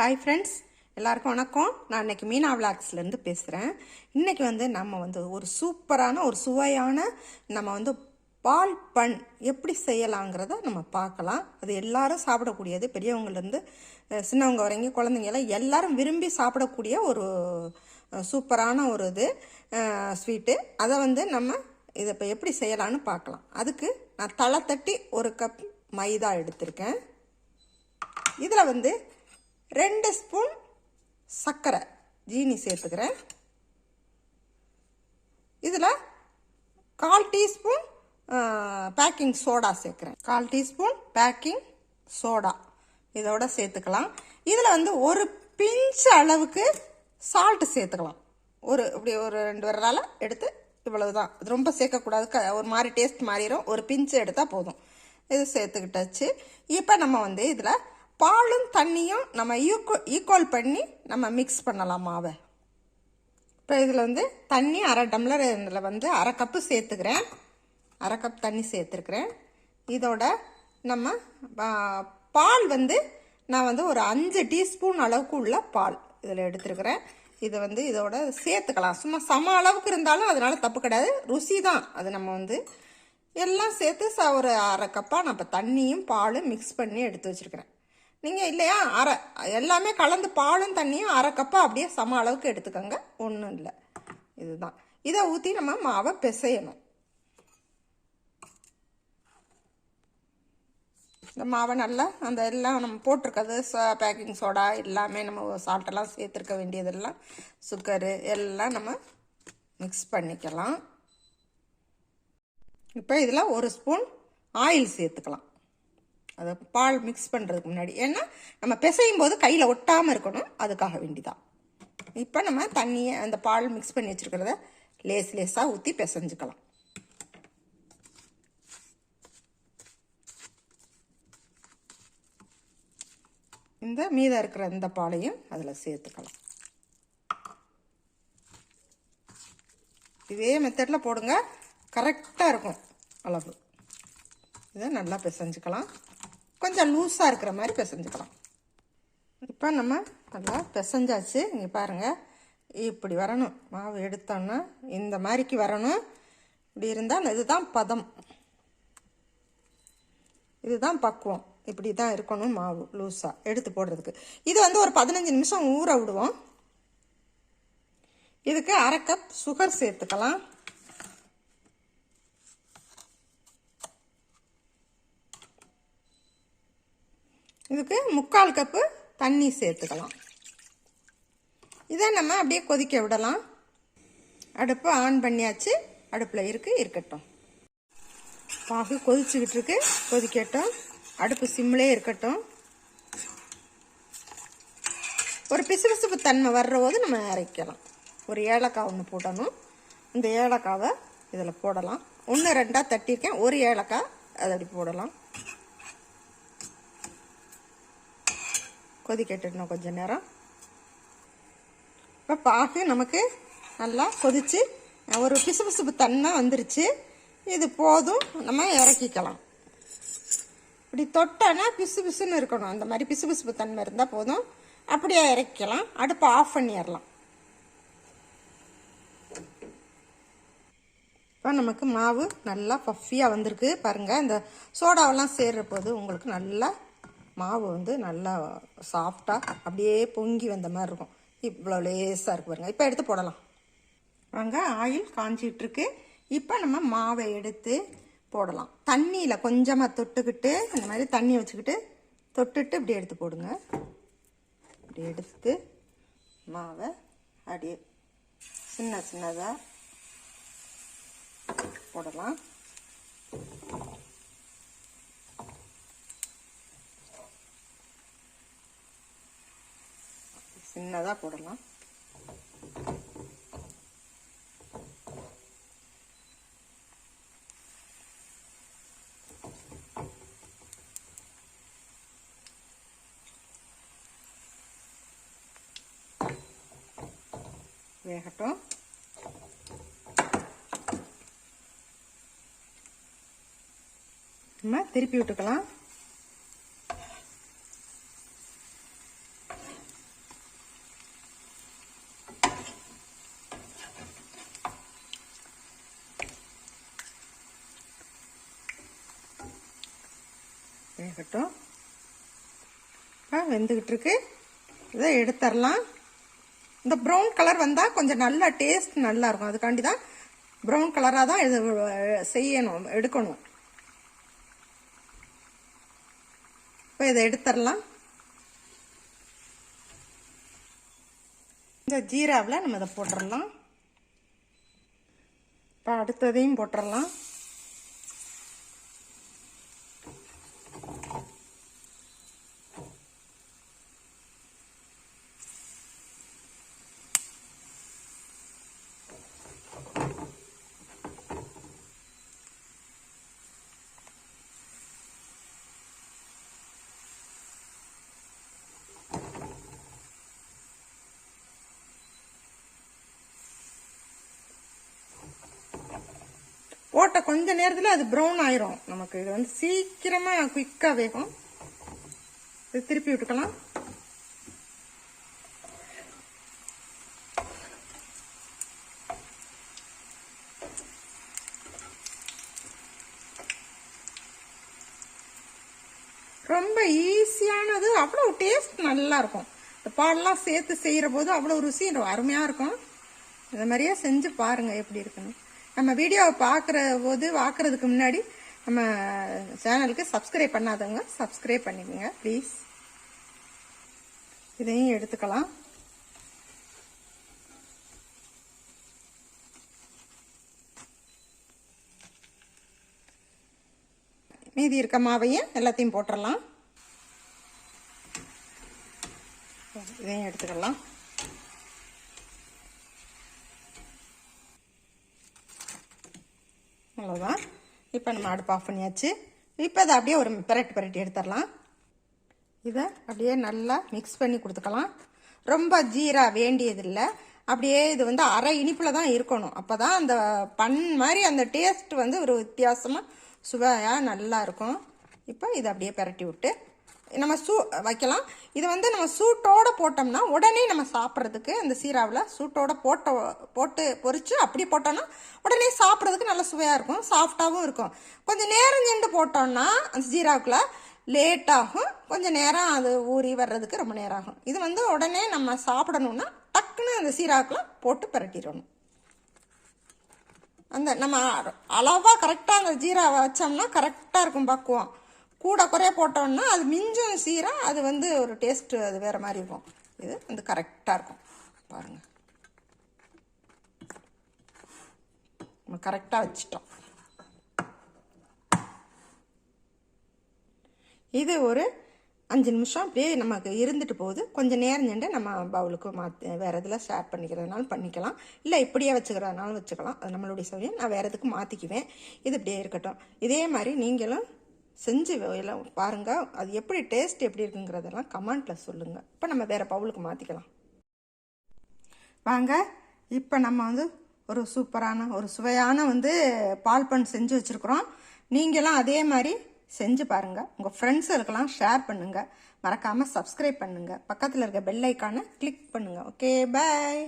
Hi friends எல்லாருக்கும் வணக்கம். நான் இன்னைக்கு மீனா விளாக்ஸ்லேருந்து பேசுகிறேன் இன்றைக்கி வந்து நம்ம வந்து ஒரு சூப்பரான ஒரு சுவையான நம்ம வந்து பால் பண் எப்படி செய்யலாங்கிறத நம்ம பார்க்கலாம். அது எல்லாரும் சாப்பிடக்கூடியது. பெரியவங்கலேருந்து சின்னவங்க வரைக்கும் குழந்தைங்க எல்லாம் எல்லாரும் விரும்பி சாப்பிடக்கூடிய ஒரு சூப்பரான ஒரு இது ஸ்வீட்டு அதை வந்து நம்ம இதை இப்போ எப்படி செய்யலான்னு பார்க்கலாம். அதுக்கு நான் தலை தட்டி ஒரு கப் மைதா எடுத்திருக்கேன். இதில் வந்து ரெண்டு ஸ்பூன் சர்க்கரை ஜீனி சேர்த்துக்கிறேன். இதில் கால் டீஸ்பூன் பேக்கிங் சோடா சேர்க்குறேன். கால் டீஸ்பூன் பேக்கிங் சோடா. இதோட சேர்த்துக்கலாம். இதில் வந்து ஒரு பிஞ்ச் அளவுக்கு சால்ட்டு சேர்த்துக்கலாம். ஒரு இப்படி ஒரு ரெண்டு விரலால் எடுத்து இவ்வளவு தான் இது ரொம்ப சேர்க்கக்கூடாது. க- ஒரு மாதிரி டேஸ்ட் மாறிடும் ஒரு பிஞ்சு எடுத்தால் போதும். இது சேர்த்துக்கிட்டாச்சு. இப்போ நம்ம வந்து இதில் பாலும் தண்ணியும் நம்ம ஈக்குவ ஈக்குவல் பண்ணி நம்ம மிக்ஸ் பண்ணலாம் மாவை. இப்போ இதில் வந்து தண்ணி அரை டம்ளர் இதில் வந்து அரை கப்பு சேர்த்துக்கிறேன். அரை கப் தண்ணி சேர்த்துருக்குறேன். இதோட நம்ம பால் வந்து நான் வந்து ஒரு அஞ்சு டீஸ்பூன் அளவுக்கு உள்ள பால் இதில் எடுத்துருக்கிறேன். இதை வந்து இதோட சேர்த்துக்கலாம். சும்மா சம அளவுக்கு இருந்தாலும் அதனால் தப்பு கிடையாது. ருசி தான். அது நம்ம வந்து எல்லாம் சேர்த்து ச ஒரு அரை கப்பாக நான் இப்போ தண்ணியும் பாலும் மிக்ஸ் பண்ணி எடுத்து வச்சுருக்கிறேன். நீங்கள் இல்லையா? அரை. எல்லாமே கலந்து பாலும் தண்ணியும் அரை கப்பாக அப்படியே சம அளவுக்கு எடுத்துக்கோங்க. ஒன்றும் இல்லை. இதுதான். இதை ஊற்றி நம்ம மாவை பிசையணும். இந்த மாவை நல்லா அந்த எல்லாம் நம்ம போட்டிருக்கிறது பேக்கிங் சோடா எல்லாமே நம்ம சால்ட்டெல்லாம் சேர்த்துருக்க வேண்டியதெல்லாம் சுகரு எல்லாம் நம்ம மிக்ஸ் பண்ணிக்கலாம். இப்போ இதில் ஒரு ஸ்பூன் ஆயில் சேர்த்துக்கலாம். அதை பால் மிக்ஸ் பண்ணுறதுக்கு முன்னாடி. ஏன்னா நம்ம பிசையும் போது கையில் ஒட்டாமல் இருக்கணும். அதுக்காக வேண்டிதான். இப்போ நம்ம தண்ணியை அந்த பால் மிக்ஸ் பண்ணி வச்சுருக்கிறத லேஸ் லேஸாக ஊற்றி பிசைஞ்சுக்கலாம். இந்த மீதம் இருக்கிற இந்த பாலையும் அதில் சேர்த்துக்கலாம். இதே மெத்தடில் போடுங்க. கரெக்டாக இருக்கும் அளவு. இதை நல்லா பிசைஞ்சுக்கலாம். கொஞ்சம் லூஸாக இருக்கிற மாதிரி பிசைஞ்சுக்கலாம். இப்போ நம்ம நல்லா பிசைஞ்சாச்சு. இங்கே பாருங்கள் இப்படி வரணும். மாவு எடுத்தோன்னா இந்த மாதிரிக்கு வரணும். இப்படி இருந்தால் இதுதான் பதம். இதுதான் பக்குவம். இப்படி தான் இருக்கணும் மாவு லூஸாக எடுத்து போடுறதுக்கு. இது வந்து ஒரு பதினஞ்சு நிமிஷம் ஊற விடுவோம். இதுக்கு அரை கப் சுகர் சேர்த்துக்கலாம். இதுக்கு முக்கால் கப்பு தண்ணி சேர்த்துக்கலாம். இதை நம்ம அப்படியே கொதிக்க விடலாம். அடுப்பை ஆன் பண்ணியாச்சு. அடுப்பில் இருக்கு இருக்கட்டும். பாகு கொதிச்சுக்கிட்டு இருக்கு. கொதிக்கட்டும். அடுப்பு சிம்மிலே இருக்கட்டும். ஒரு பிசுபிசுப்பு தன்மை வர்ற போது நம்ம அரைக்கலாம். ஒரு ஏலக்காய் ஒன்று போடணும். இந்த ஏலக்காவை இதில் போடலாம். ஒன்று ரெண்டாக தட்டியிருக்கேன். ஒரு ஏலக்காய் அதை அப்படி போடலாம். கொதிக்கட்டுணும் கொஞ்ச நேரம். இப்போ பாகு நமக்கு நல்லா கொதிச்சு ஒரு பிசுபிசுப்பு தன்மை வந்துருச்சு. இது போதும் நம்ம இறக்கிக்கலாம். இப்படி தொட்டோன்னா பிசு பிசுன்னு இருக்கணும். அந்த மாதிரி பிசு பிசுப்பு தன்மை இருந்தால் போதும். அப்படியே இறக்கிக்கலாம். அடுப்பை ஆஃப் பண்ணிடலாம். இப்போ நமக்கு மாவு நல்லா பஃபியாக வந்திருக்கு. பாருங்கள் இந்த சோடாவெல்லாம் சேர்கிற போது உங்களுக்கு நல்லா மாவு வந்து நல்லா சாஃப்டாக அப்படியே பொங்கி வந்த மாதிரி இருக்கும். இவ்வளோ லேசாக இருக்கு பாருங்கள் இப்போ எடுத்து போடலாம். வாங்க ஆயில் காஞ்சிட்டு இப்போ நம்ம மாவை எடுத்து போடலாம். தண்ணியில் கொஞ்சமாக தொட்டுக்கிட்டு இந்த மாதிரி தண்ணி வச்சுக்கிட்டு தொட்டுட்டு இப்படி எடுத்து போடுங்க. இப்படி எடுத்து மாவை அப்படியே சின்ன சின்னதாக போடலாம். சின்னதாக போடலாம். வேகட்டும். நம்ம திருப்பி விட்டுக்கலாம். வேகட்டும் இப்போ வெந்துக்கிட்டு இருக்கு இதை எடுத்துடலாம் இந்த ப்ரௌன் கலர் வந்தால் கொஞ்சம் நல்லா டேஸ்ட் நல்லாயிருக்கும் அதுக்காண்டி தான் ப்ரௌன் கலராக தான் இது செய்யணும் எடுக்கணும். இப்போ இதை எடுத்துடலாம் இந்த ஜீராவில் நம்ம இதை போட்டுடலாம் இப்போ அடுத்ததையும் போட்டுடலாம் போட்ட கொஞ்ச நேரத்தில் அது ப்ரௌன் ஆயிரும். நமக்கு இது வந்து சீக்கிரமாக குயிக்காக வேகும். இது திருப்பி விட்டுக்கலாம். ரொம்ப ஈஸியானது அவ்வளோ டேஸ்ட் நல்லா இருக்கும் இந்த பாலெலாம் சேர்த்து செய்கிற போது அவ்வளோ ருசி அருமையாக இருக்கும். இந்த மாதிரியே செஞ்சு பாருங்கள் எப்படி இருக்குன்னு. நம்ம வீடியோவை பார்க்குற போது பார்க்குறதுக்கு முன்னாடி நம்ம சேனலுக்கு சப்ஸ்கிரைப் பண்ணாதவங்க சப்ஸ்கிரைப் பண்ணிக்கோங்க ப்ளீஸ் இதையும் எடுத்துக்கலாம். மீதி இருக்க மாவையும் எல்லாத்தையும் போட்டுடலாம் இதையும் எடுத்துக்கலாம். அவ்வளோதான் இப்போ நம்ம அடுப்பு ஆஃப் பண்ணியாச்சு. இப்போ அதை அப்படியே ஒரு பிரட்டி பிரட்டி எடுத்துடலாம். இதை அப்படியே நல்லா மிக்ஸ் பண்ணி கொடுத்துக்கலாம். ரொம்ப ஜீரா வேண்டியதில்லை. அப்படியே இது வந்து அரை இனிப்பில் தான் இருக்கணும். அப்போ தான் அந்த பன் மாதிரி அந்த டேஸ்ட் வந்து ஒரு வித்தியாசமாக சுவையாக நல்லா இருக்கும். இப்போ இதை அப்படியே பிரட்டி விட்டு நம்ம சூ வைக்கலாம். இது வந்து நம்ம சூட்டோட போட்டோம்னா உடனே நம்ம சாப்பிட்றதுக்கு அந்த சீராவில் சூட்டோட போட்ட போட்டு பொறிச்சு அப்படி போட்டோம்னா உடனே சாப்பிட்றதுக்கு நல்ல சுவையாக இருக்கும் சாஃப்டாகவும் இருக்கும். கொஞ்சம் நேரம் சென்று போட்டோம்னா அந்த சீராவுக்குள்ள லேட் ஆகும். கொஞ்சம் நேரம் அது ஊறி வர்றதுக்கு ரொம்ப நேரம் ஆகும். இது வந்து உடனே நம்ம சாப்பிடணும்னா டக்குன்னு அந்த சீராவுக்குள்ள போட்டு பரட்டிடணும். அந்த நம்ம அளவாக கரெக்டாக அந்த ஜீராவை வச்சோம்னா கரெக்டாக இருக்கும் பக்குவம். கூட குறைய போட்டோம்னா அது மிஞ்சும் சீராக அது வந்து ஒரு டேஸ்ட்டு அது வேறு மாதிரி இருக்கும். இது வந்து கரெக்டாக இருக்கும். பாருங்கள் நம்ம கரெக்டாக வச்சிட்டோம். இது ஒரு அஞ்சு நிமிஷம் அப்படியே நமக்கு இருந்துட்டு போகுது. கொஞ்சம் நேரம் நின்று நம்ம பவுலுக்கு மாற்று வேறு இதில் ஷேர் பண்ணிக்கிறதுனாலும் பண்ணிக்கலாம். இல்லை இப்படியே வச்சுக்கிறதுனாலும் வச்சுக்கலாம். அது நம்மளுடைய சௌரியம். நான் வேறு எதுக்கு மாற்றிக்குவேன் இது இப்படியே இருக்கட்டும். இதே மாதிரி நீங்களும் செஞ்சு எல்லாம் பாருங்கள் அது எப்படி டேஸ்ட் எப்படி இருக்குங்கிறதெல்லாம் கமெண்ட்டில் சொல்லுங்கள் இப்போ நம்ம வேறு பவுலுக்கு மாற்றிக்கலாம் வாங்க இப்போ நம்ம வந்து ஒரு சூப்பரான ஒரு சுவையான வந்து பால்பன் செஞ்சு வச்சுருக்குறோம். நீங்களும் அதே மாதிரி செஞ்சு பாருங்கள் உங்கள் ஃப்ரெண்ட்ஸுகளுக்கெல்லாம் ஷேர் பண்ணுங்கள் மறக்காமல் சப்ஸ்கிரைப் பண்ணுங்கள் பக்கத்தில் இருக்க பெல் ஐக்கானை கிளிக் பண்ணுங்கள் ஓகே பாய்